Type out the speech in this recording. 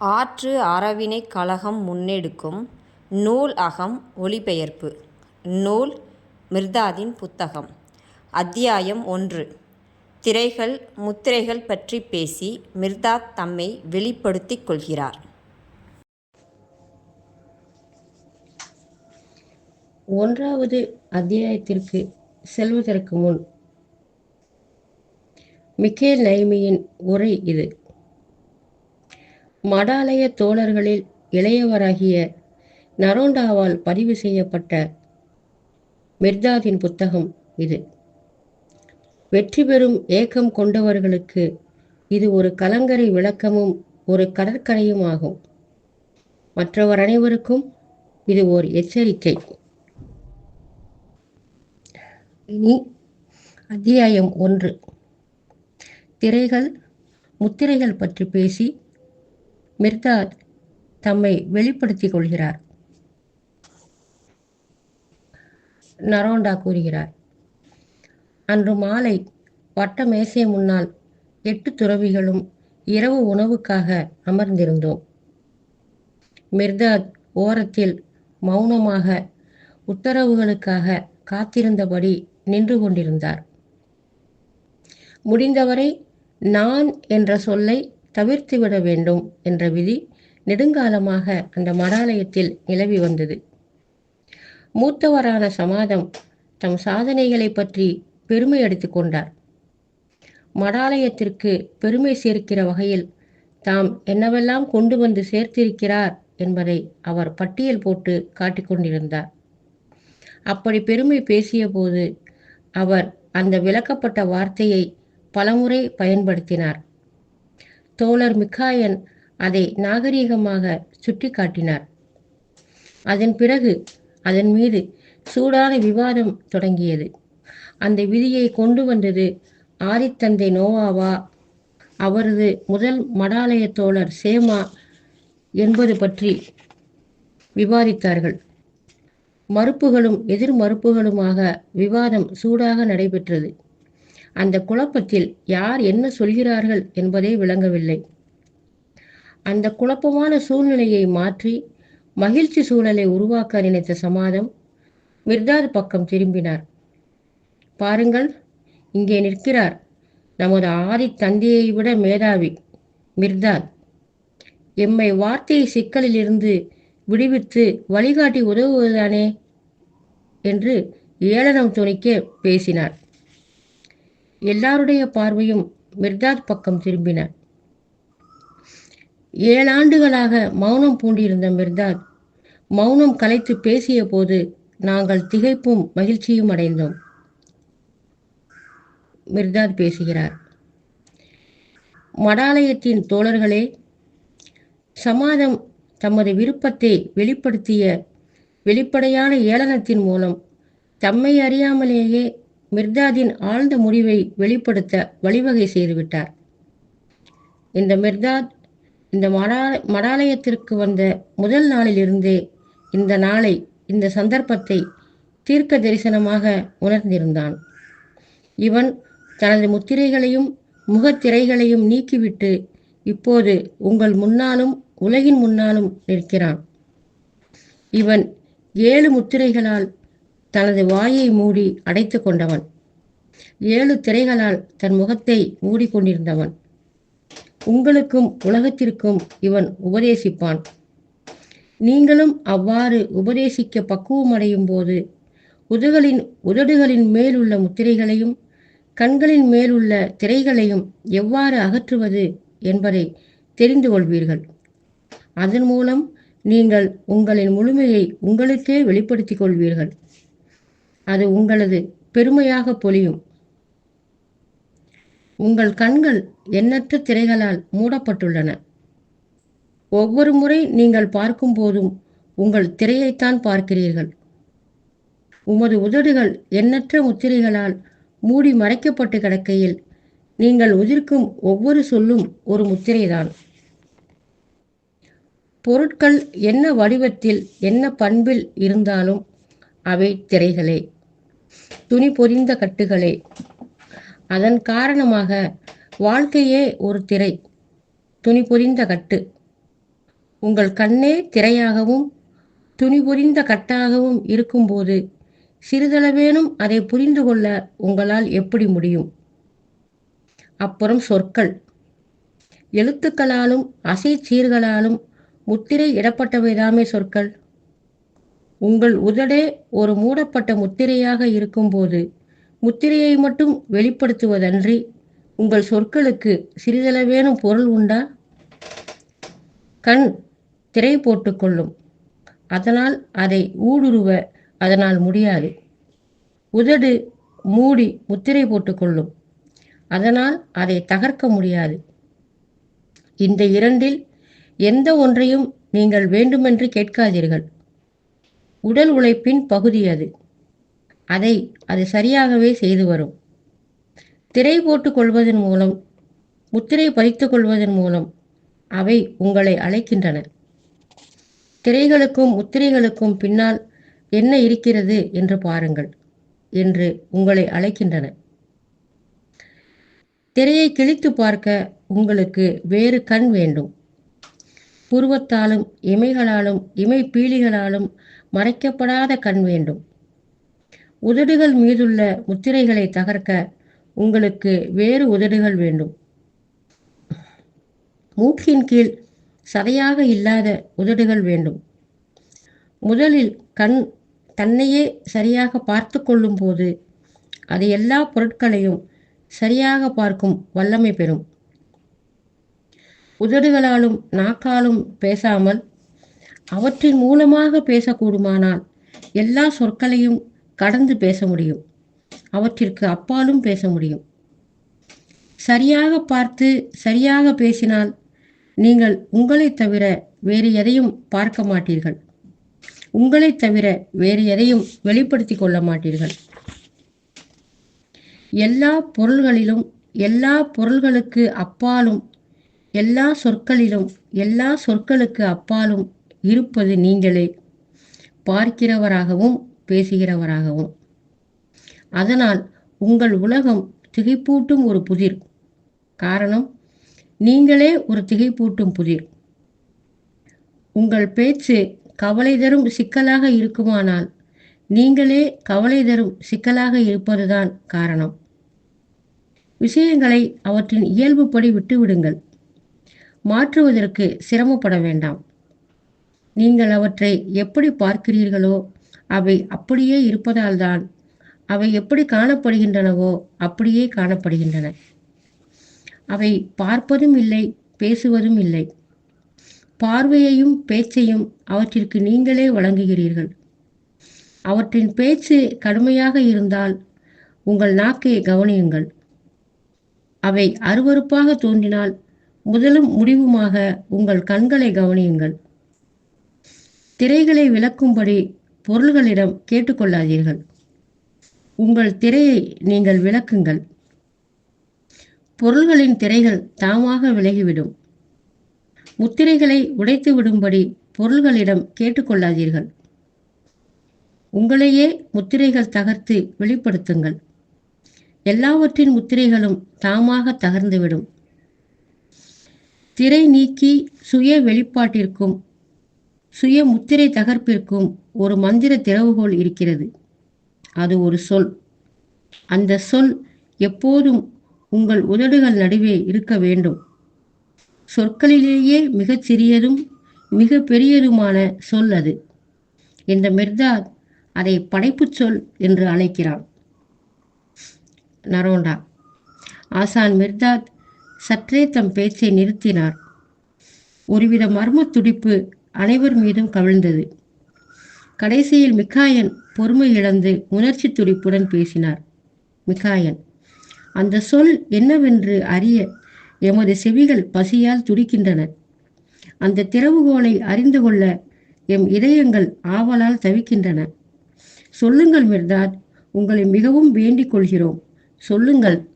ஆற்று அறவினைக் கழகம் முன்னெடுக்கும் நூல் அகம் ஒளிபெயர்ப்பு நூல் மிர்தாதின் புத்தகம் அத்தியாயம் ஒன்று திரைகள் முத்திரைகள் பற்றி பேசி மிர்தாத் தம்மை வெளிப்படுத்திக் கொள்கிறார். ஒன்றாவது அத்தியாயத்திற்கு செல்வதற்கு முன் மிக்கேல் நைமியின் உரை இது. மடாலய தோழர்களில் இளையவராகிய நரோண்டாவால் பதிவு செய்யப்பட்ட மிர்தாதின் புத்தகம் இது. வெற்றி பெறும் ஏக்கம் கொண்டவர்களுக்கு இது ஒரு கலங்கரை விளக்கமும் ஒரு கடற்கரையும் ஆகும். மற்றவர் அனைவருக்கும் இது ஓர் எச்சரிக்கை. இனி அத்தியாயம் ஒன்று திரைகள் முத்திரைகள் பற்றி பேசி மிர்தாத் தம்மை வெளிப்படுத்திக் கொள்கிறார். நரோண்டா கூறுகிறார் அன்று மாலை வட்ட மேசை முன்னால் எட்டு துறவிகளும் இரவு உணவுக்காக அமர்ந்திருந்தோம். மிர்தாத் ஓரத்தில் மௌனமாக உத்தரவுகளுக்காக காத்திருந்தபடி நின்று கொண்டிருந்தார். முடிந்தவரை நான் என்ற சொல்லை தவிர்த்துவிட வேண்டும் என்ற விதி நெடுங்காலமாக அந்த மடாலயத்தில் நிலவி வந்தது. மூத்தவரான சமாதம் தம் சாதனைகளைப் பற்றி பெருமை அடித்துக் கொண்டார். பெருமை சேர்க்கிற வகையில் தாம் என்னவெல்லாம் கொண்டு வந்து சேர்த்திருக்கிறார் என்பதை அவர் பட்டியல் போட்டு காட்டிக் கொண்டிருந்தார். அப்படிப் பெருமை பேசியபோது அவர் அந்த விளக்கப்பட்ட வார்த்தையை பலமுறை பயன்படுத்தினார். தோழர் மிக்காயன் அதை நாகரீகமாக சுட்டி காட்டினார். அதன் பிறகு அதன் மீது சூடான விவாதம் தொடங்கியது. அந்த விதியை கொண்டு வந்தது ஆதித்தந்தை நோவாவா அவரது முதல் மடாலய தோழர் சேமா என்பது பற்றி விவாதித்தார்கள். மறுப்புகளும் எதிர் மறுப்புகளுமாக விவாதம் சூடாக நடைபெற்றது. அந்த குழப்பத்தில் யார் என்ன சொல்கிறார்கள் என்பதே விளங்கவில்லை. அந்த குழப்பமான சூழ்நிலையை மாற்றி மகிழ்ச்சி சூழலை உருவாக்க நினைத்த சமாதம் மிர்தாது பக்கம் திரும்பினார். பாருங்கள் இங்கே நிற்கிறார் நமது ஆதித்தந்தையை விட மேதாவி மிர்தாத். எம்மை வார்த்தையை சிக்கலிலிருந்து விடுவித்து வழிகாட்டி உதவுவதுதானே? என்று ஏளனம் துணிக்க பேசினார். எல்லாருடைய பார்வையும் மிர்தாத் பக்கம் திரும்பின. ஏழாண்டுகளாக மௌனம் பூண்டிருந்த மிர்தாத் மௌனம் கலைத்துப் பேசியபோது நாங்கள் திகைப்பும் மகிழ்ச்சியும் அடைந்தோம். மிர்தாத் பேசுகிறார் மடாலயத்தின் தோழர்களே சமாதம் தமது விருப்பத்தை வெளிப்படுத்திய வெளிப்படையான ஏளனத்தின் மூலம் தம்மை அறியாமலேயே மிர்தாதின் ஆழ்ந்த முடிவை வெளிப்படுத்த வழிவகை செய்துவிட்டார். இந்த மிர்தாத் இந்த மடாலயத்திற்கு வந்த முதல் நாளிலிருந்தே இந்த நாளை இந்த சந்தர்ப்பத்தை தீர்க்க தரிசனமாக உணர்ந்திருந்தான். இவன் தனது முத்திரைகளையும் முகத்திரைகளையும் நீக்கிவிட்டு இப்போது உங்கள் முன்னாலும் உலகின் முன்னாலும் நிற்கிறான். இவன் ஏழு முத்திரைகளால் தனது வாயை மூடி அடைத்து கொண்டவன். ஏழு திரைகளால் தன் முகத்தை மூடிக்கொண்டிருந்தவன் உங்களுக்கும் உலகத்திற்கும் இவன் உபதேசிப்பான். நீங்களும் அவ்வாறு உபதேசிக்க பக்குவமடையும் போது உதடுகளின் உதடுகளின் மேலுள்ள முத்திரைகளையும் கண்களின் மேலுள்ள திரைகளையும் எவ்வாறு அகற்றுவது என்பதை தெரிந்து கொள்வீர்கள். அதன் மூலம் நீங்கள் உங்களின் முழுமையை உங்களுக்கே வெளிப்படுத்திக் கொள்வீர்கள். அது உங்களது பெருமையாக பொலியும். உங்கள் கண்கள் எண்ணற்ற திரைகளால் மூடப்பட்டுள்ளன. ஒவ்வொரு முறை நீங்கள் பார்க்கும் போதும் உங்கள் திரையைத்தான் பார்க்கிறீர்கள். உமது உதடுகள் எண்ணற்ற முத்திரைகளால் மூடி மறைக்கப்பட்டு கிடக்கையில் நீங்கள் உதிர்க்கும் ஒவ்வொரு சொல்லும் ஒரு முத்திரைதான். பொருட்கள் என்ன வடிவத்தில் என்ன பண்பில் இருந்தாலும் அவை திரைகளே. துணி பொறிந்த கட்டுகளே. அதன் காரணமாக வாழ்க்கையே ஒரு திரை. துணி பொறிந்த கட்டு. உங்கள் கண்ணே திரையாகவும் துணி புரிந்த கட்டாகவும் இருக்கும்போது சிறிதளவேனும் அதை புரிந்து கொள்ள உங்களால் எப்படி முடியும் அப்புறம் சொற்கள் எழுத்துக்களாலும் அசை சீர்களாலும் முத்திரை இடப்பட்டவைதாமே சொற்கள் உங்கள் உதடே ஒரு மூடப்பட்ட முத்திரையாக இருக்கும்போது முத்திரையை மட்டும் வெளிப்படுத்துவதன்றி உங்கள் சொற்களுக்கு சிறிதளவேனும் பொருள் உண்டா? கண் திரை போட்டுக்கொள்ளும் அதனால் அதை ஊடுருவ அதனால் முடியாது. உதடு மூடி முத்திரை போட்டுக்கொள்ளும் அதனால் அதை தகர்க்க முடியாது. இந்த இரண்டில் எந்த ஒன்றையும் நீங்கள் வேண்டுமென்று கேட்காதீர்கள். உடல் உழைப்பின் பகுதி அது. அதை அது சரியாகவே செய்து வரும். திரை போட்டுக் கொள்வதன் மூலம் முத்திரை பதித்துக் கொள்வதன் மூலம் அவை உங்களை அழைக்கின்றன. திரைகளுக்கும் முத்திரைகளுக்கும் பின்னால் என்ன இருக்கிறது என்று பாருங்கள் என்று உங்களை அழைக்கின்றன. திரையை கிழித்து பார்க்க உங்களுக்கு வேறு கண் வேண்டும். புருவத்தாலும் இமைகளாலும் இமை பீலிகளாலும் மறைக்கப்படாத கண் வேண்டும். உதடுகள் மீதுள்ள முத்திரைகளை தகர்க்க உங்களுக்கு வேறு உதடுகள் வேண்டும். மூக்கின் கீழ் சதையாக இல்லாத உதடுகள் வேண்டும். முதலில் கண் தன்னையே சரியாக பார்த்து கொள்ளும் போது அது எல்லா பொருட்களையும் சரியாக பார்க்கும் வல்லமை பெறும். உதடுகளாலும் நாக்காலும் பேசாமல் அவற்றின் மூலமாக பேசக்கூடுமானால் எல்லா சொற்களையும் கடந்து பேச முடியும். அவற்றிற்கு அப்பாலும் பேச முடியும். சரியாக பார்த்து சரியாக பேசினால் நீங்கள் உங்களை தவிர வேறு எதையும் பார்க்க மாட்டீர்கள். உங்களை தவிர வேறு எதையும் வெளிப்படுத்தி கொள்ள மாட்டீர்கள். எல்லா பொருள்களிலும் எல்லா பொருள்களுக்கு அப்பாலும் எல்லா சொற்களிலும் எல்லா சொற்களுக்கு அப்பாலும் இருப்பது நீங்களே. பார்க்கிறவராகவும் பேசுகிறவராகவும். அதனால் உங்கள் உலகம் திகைப்பூட்டும் ஒரு புதிர். காரணம் நீங்களே ஒரு திகைப்பூட்டும் புதிர். உங்கள் பேச்சு கவலை தரும் சிக்கலாக இருக்குமானால் நீங்களே கவலை தரும் சிக்கலாக இருப்பதுதான் காரணம். விஷயங்களை அவற்றின் இயல்புப்படி விட்டுவிடுங்கள். மாற்றுவதற்கு சிரமப்பட வேண்டாம். நீங்கள் அவற்றை எப்படி பார்க்கிறீர்களோ அவை அப்படியே இருப்பதால்தான். அவை எப்படி காணப்படுகின்றனவோ அப்படியே காணப்படுகின்றன. அவை பார்ப்பதும் இல்லை பேசுவதும் இல்லை. பார்வையையும் பேச்சையும் அவற்றிற்கு நீங்களே வழங்குகிறீர்கள். அவற்றின் பேச்சு கடுமையாக இருந்தால் உங்கள் நாக்கை கவனியுங்கள். அவை அருவருப்பாக தோன்றினால் முதலும் முடிவுமாக உங்கள் கண்களை கவனியுங்கள். திரைகளை விளக்கும்படி பொருள்களிடம் கேட்டுக்கொள்ளாதீர்கள். உங்கள் திரையை நீங்கள் விளக்குங்கள். பொருள்களின் திரைகள் தாமாக விலகிவிடும். முத்திரைகளை உடைத்து விடும்படி பொருள்களிடம் கேட்டுக்கொள்ளாதீர்கள். உங்களையே முத்திரைகள் தகர்த்து வெளிப்படுத்துங்கள். எல்லாவற்றின் முத்திரைகளும் தாமாக தகர்ந்துவிடும். திரை நீக்கி சுய வெளிப்பாட்டிற்கும் சுய முத்திரை தகர்ப்பிற்கும் ஒரு மந்திர திறவுகோல் இருக்கிறது. அது ஒரு சொல். அந்த சொல் எப்போதும் உங்கள் உதடுகள் நடுவே இருக்க வேண்டும். சொற்களிலேயே மிகச் சிறியதும் மிக பெரியதுமான சொல் அது. இந்த மிர்தாத் அதை படைப்புச் சொல் என்று அழைக்கிறான். நரோண்டா. ஆசான் மிர்தாத் சற்றே தம் பேச்சை நிறுத்தினார். ஒருவித மர்ம துடிப்பு அனைவர் மீதும் கவிழ்ந்தது. கடைசியில் மிக்காயன் பொறுமை இழந்து உணர்ச்சி துடிப்புடன் பேசினார். மிக்காயன் அந்த சொல் என்னவென்று அறிய எமது செவிகள் பசியால் துடிக்கின்றன. அந்த திறவுகோலை அறிந்து கொள்ள எம் இதயங்கள் ஆவலால் தவிக்கின்றன. சொல்லுங்கள் மிர்தாத் உங்களை மிகவும் வேண்டிக் கொள்கிறோம். சொல்லுங்கள்.